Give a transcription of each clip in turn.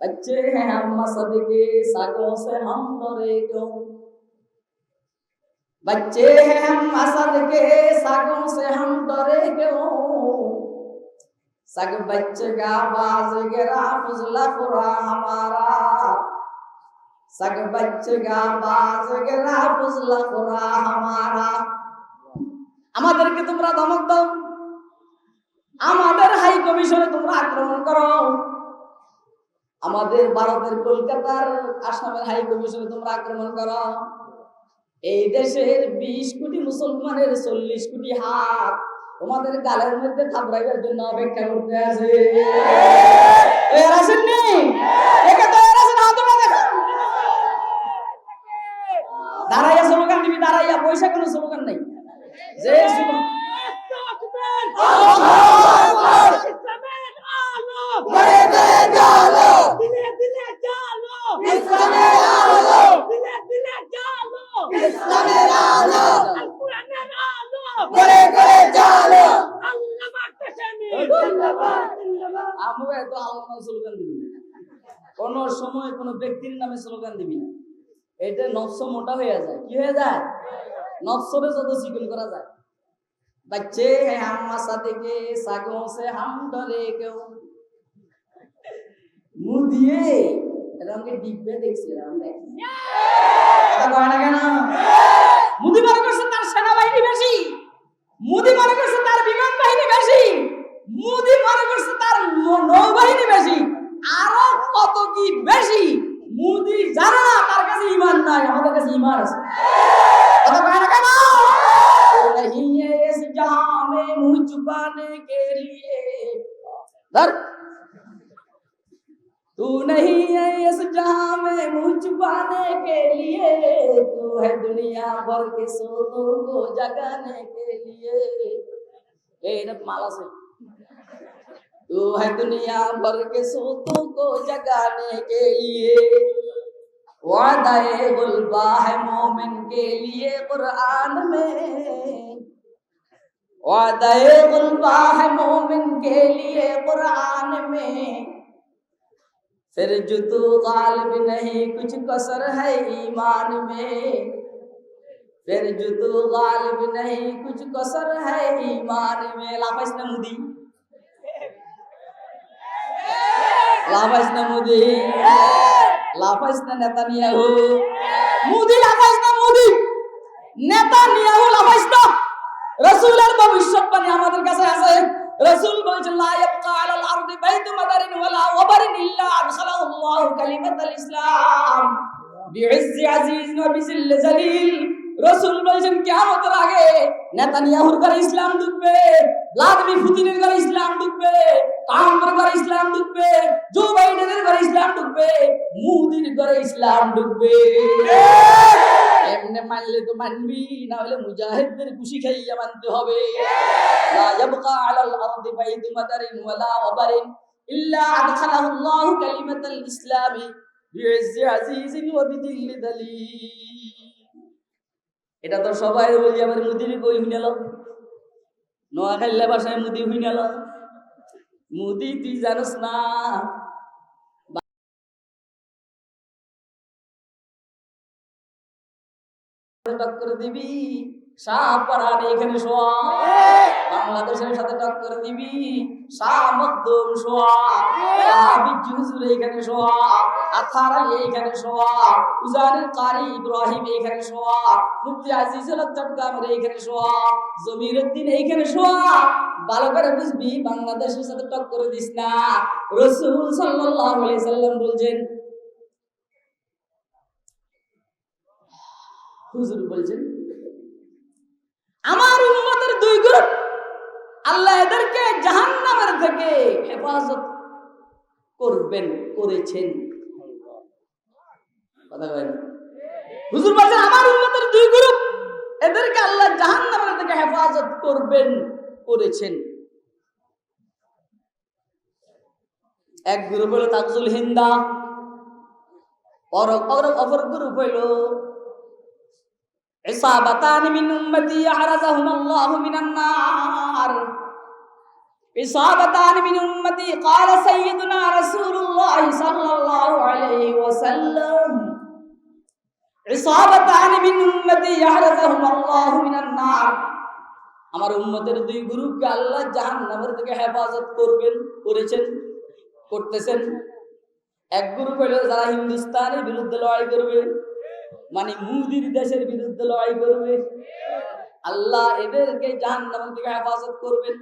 बच्चे हैं हम मसद के सागों से हम डरे क्यों बच्चे हैं हम मसद के सागों से हम डरे क्यों सग बच्चेगा बाज गिरा फुजला खुरा हमारा सग बच्चेगा बाज गिरा फुजला खुरा हमारा আমাদেরকে তোমরা ধমক দাও আমাদের হাই কমিশনে তোমরা আক্রমণ করো আমাদের ভারতের কলকাতার আসামের হাই কমিশনে তোমরা আক্রমণ করো। এই দেশের বিশ কোটি মুসলমানের চল্লিশ কোটি হাত তোমাদের গালের মধ্যে থাপড়াইবার জন্য অপেক্ষা করতে আছে। দাঁড়াইয়া স্লোগান দিবি দাঁড়াইয়া পয়সা কোনো স্লোগান নাই। যে স্লোগান গড়ে গড়ে জালো দিলে দিলে জালো ইসলামের আলো দিলে দিলে জালো ইসলামের আলো আল কোরআনের আলো গড়ে গড়ে জালো আল্লাহ মাকতাসামি জিন্দাবাদ জিন্দাবাদ আমরা এত আল্লাহ স্লোগান দিবি না কখনোই কোনো ব্যক্তির নামে স্লোগান দিবি না। এটা নফস মোটা হয়ে যায়। কি হয়ে যায়? নফসরে যত চিকন করা যায়। বাচ্চে হাম মাসা থেকে সাগো সে হাম ডলে কেউ। মু দিয়ে। এটা আমাকে ডিব্বে দেখছি এরকম দেখ। কথা কেন छुपाने के लिए। धर। तू नहीं है इस जहाँ में मुँह छुपाने के लिए। तू है दुनिया भर के सोतों को जगाने के लिए। ए माला से। तू है दुनिया भर के सोतों को जगाने के लिए। वादा गुलबा है मोमिन के लिए कुरान में। वादे गुलबा है मोमिन के लिए कुरान में। फिर जुतू गालिब नहीं, कुछ कसर है ईमान में। फिर जुतू गालिब नहीं, कुछ कसर है ईमान में। लाफज नमूदी लापस नमूदी लाफज न नेता नियाहू मोदी लापस न मोदी। नेता नियाहू लाफज ना রাসূলের ভবিষ্যৎবাণী আমাদের কাছে আছে। রাসূল বলেছেন, লা ইয়াবকা আলাল ইসলাম। বিইজ্জি আগে নেতানিয়াহুর ঘরে ইসলাম ঢুকবে পুতিনের ঘরে ইসলাম ঢুকবে ট্রাম্পের ঘরে ইসলাম ঢুকবে জো বাইডেনের ঘরে ইসলাম ঢুকবে, মুদির ঘরে ইসলাম ঢুকবে। এমনে মানলে তো মানবি না হলে মুজাহিদদের খুশি খাইয়া মানতে হবে। লা ইয়াবকা আলাল আরদি বাইতু মাদারিন ওয়ালা ওয়াবারিন ইল্লা কালিমাতাল ইসলামি বিইজ্জি আজিজিন ওয়া বিদিল্লি দালিল। এটা তো সবাই বলি আবার মুদির কই হইনাল নোয়াখাইলা ভাষায় মুদি হইনাল মুদি তুই জানোস না। টক্কর দিবি এখানে শোয়া। বাংলাদেশের সাথে টক্কর দিবি শাহ মকদুম শোয়া। হাবিজ হুজুর এখানে শোয়া। আথার আলী এখানে শোয়া। উজানের কারি ইব্রাহিম এখানে শোয়া। মুফতি আজিজুল চট্টগ্রামের এখানে শোয়া। জমির উদ্দিন এইখানে শোয়া। ভালো করে বুঝবি বাংলাদেশের সাথে টক্কর দিস না। রসুল সাল্লাল্লাহু আলাইহি সাল্লাম বলছেন হুজুর বলছেন, আমার উম্মতের দুই গ্রুপ, আল্লাহ এদেরকে জাহান্নামের থেকে হেফাজত করবেন, করেছেন কথা কয় না। হুজুর বলছেন, আমার উম্মতের দুই গ্রুপ, এদেরকে আল্লাহ জাহান্নামের থেকে হেফাজত করবেন, করেছেন এক গ্রুপ হলো তাকজুল হিন্দা অপর গ্রুপ হইল عصابتان من أمتي أعرزهما الله من النار عصابتان من أمتي قال سيدنا رسول الله صلى الله عليه وسلم عصابتان من أمتي أعرزهما الله من النار আমার উম্মতের দুই গ্রুপকে আল্লাহ জাহান্নামের থেকে হেফাজত করবেন করেছেন করতেছেন এক গ্রুপ হলো যারা হিন্দুস্তানের বিরুদ্ধে লড়াই করবে মানে মুদির দেশের বিরুদ্ধে লড়াই করবে। আল্লাহ এদেরকে জাহান্নাম থেকে হেফাজত করবেন।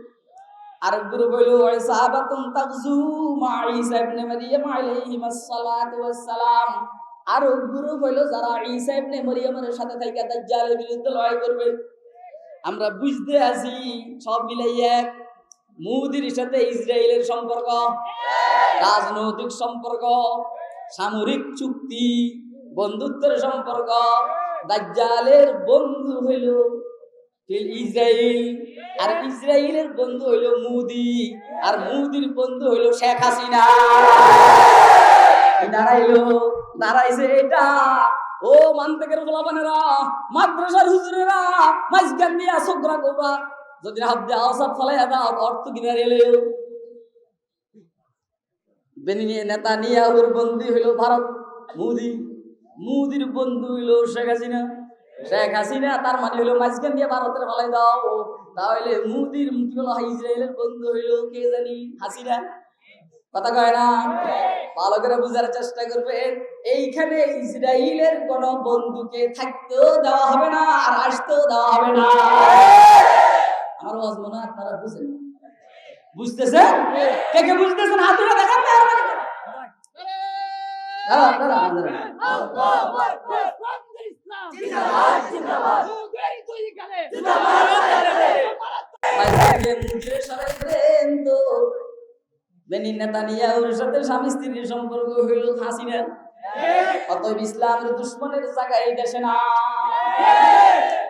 সাথে দাজ্জালের বিরুদ্ধে লড়াই করবে, আমরা বুঝতে আছি, সব মিলাই এক। মুদির সাথে ইসরায়েলের সম্পর্ক, রাজনৈতিক সম্পর্ক, সামরিক চুক্তি বন্ধুত্বের সম্পর্ক। দাজ্জালের বন্ধু হইল ইসরায়েল আর ইসরায়েলের বন্ধু হইল মুদি, আর মুদির বন্ধু হইল শেখ হাসিনা। দাঁড়াইলো, দাঁড়াইছে এটা। ও মানতেকের গোলাপানেরা মাদ্রাসার হুজুরেরা মাঝখান দিয়া সোকরা করবা যদি হাত দিয়ে আওসাদ ফলাই দাও, অর্থ বেনিয়ে নেতা নিয়াহুর বন্দী হইল ভারত, মুদি। মুদির বন্ধু হইল শেখ হাসিনা। শেখ হাসিনা, তার মানে হইল মাঝখান দিয়ে ভারতের ফলাই দাও। তাহলে মুদির মুক্তি হলো? ইসরায়েলের বন্ধু হইল, কে জানি? হাসিনা। কথা কয় না? ভালো করে বুঝার চেষ্টা করবে। এইখানে ইসরায়েলের কোন বন্ধুকে থাকতেও দেওয়া হবে না, আর আসতেও দেওয়া হবে না। আমার মনে হয় আপনারা বুঝেন। বুঝতেছেন? কে কে বুঝতেছেন? হাত তুলে দেখান সাথে স্বামী স্ত্রীর সম্পর্ক হইল হাসিনা অতএব ইসলামের দুশ্মনের জায়গা এই দেশে না।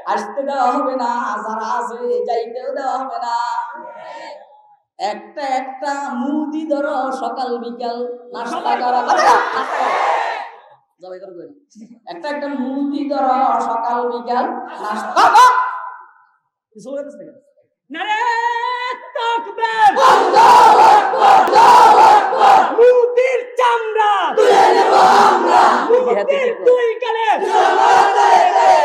আসতে দেওয়া হবে না যারা আছে যাইতেও দেওয়া হবে না। একটা একটা মুদি ধরো সকাল বিকাল নাস্তা করা জবাই করে। একটা একটা মুদি ধরো সকাল বিকাল নাস্তা। কিছু বলতে নারে তাকবীর! আল্লাহু আকবার আল্লাহু আকবার। মুদির চামড়া! তুলে নেব আমরা। মুদির তুই কালে!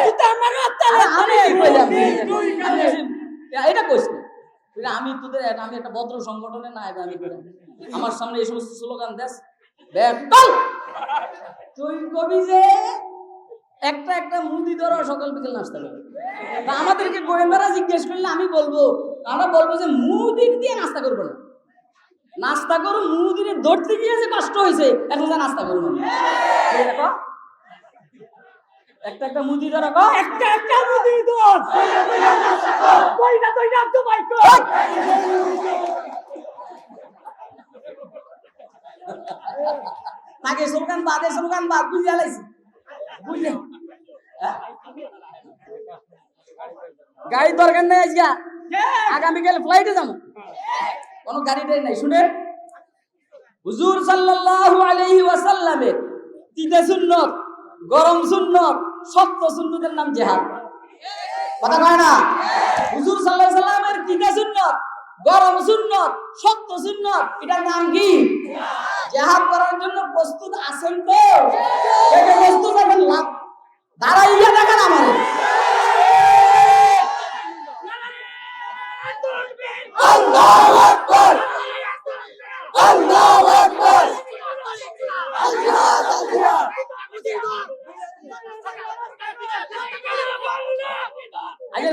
জুতা মারো তালে আমি কইলাম? তুই আমি কালে! এসে- এটা কইস না। আমি তোদের আমি একটা ভদ্র সংগঠনে না আমি আমার সামনে এই সমস্ত স্লোগান দেশ তুই কবি যে একটা একটা মুদি ধরো সকাল বিকেল নাস্তা করো। তা আমাদেরকে গোয়েন্দারা জিজ্ঞেস করলে আমি বলব আমরা বলব যে মুদির দিয়ে নাস্তা করব না। নাস্তা করো মুদিরে ধরতে গিয়ে যে কষ্ট হয়েছে এখন যা নাস্তা করব দেখো একটা একটা মুদি ধরো গো। একটা একটা মুদি কইনা কইনা তো ভাই কই? তাকে সুলকান বাদে সুলকান বাদ বুঝে আলাইছি। বুঝলে? হ্যাঁ? গাড়ি দরকার নেই আজকে। আগামীকাল ফ্লাইটে যাব। কোনো গাড়িটাই নাই শুনে হুজুর সাল্লাল্লাহু আলাইহি ওয়াসাল্লামের তিতে সুন্নত গরম সুন্নত শক্ত সুন্নতের নাম জিহাদ। কথা কয় না? হুজুর আলাইহি সাল্লামের তিতে সুন্নত? গরম সুন্নত? শক্ত সুন্নত? এটার নাম কি? জিহাদ করার জন্য প্রস্তুত আছেন তো? প্রস্তুত আছেন? লাভ। দাঁড়াইয়া দেখেন আমাদের আল্লাহু আল্লাহু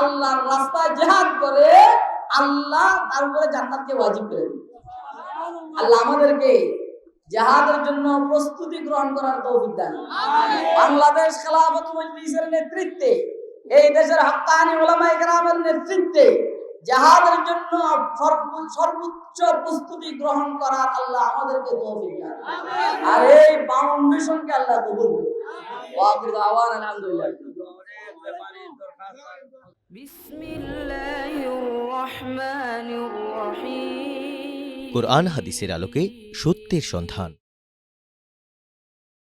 আল্লাহর রাস্তায় জেহাদ করে আল্লাহ তার উপরে জান্নাতকে ওয়াজিব করে। আল্লাহ আমাদেরকে জেহাদের জন্য প্রস্তুতি গ্রহণ করার তৌফিক দান বাংলাদেশ খেলাফত মজলিসের নেতৃত্বে এই দেশের হাক্কানি ওলামায়ে কেরামের নেতৃত্বে জেহাদের জন্য সর্বোচ্চ প্রস্তুতি গ্রহণ করার আল্লাহ আমাদেরকে তৌফিক দান আর এই ফাউন্ডেশনকে আল্লাহ কবুল করুন। ওয়া আখিরু দাওয়ানা আলহামদুলিল্লাহ। কোরআন হাদিসের আলোকে সত্যের সন্ধান।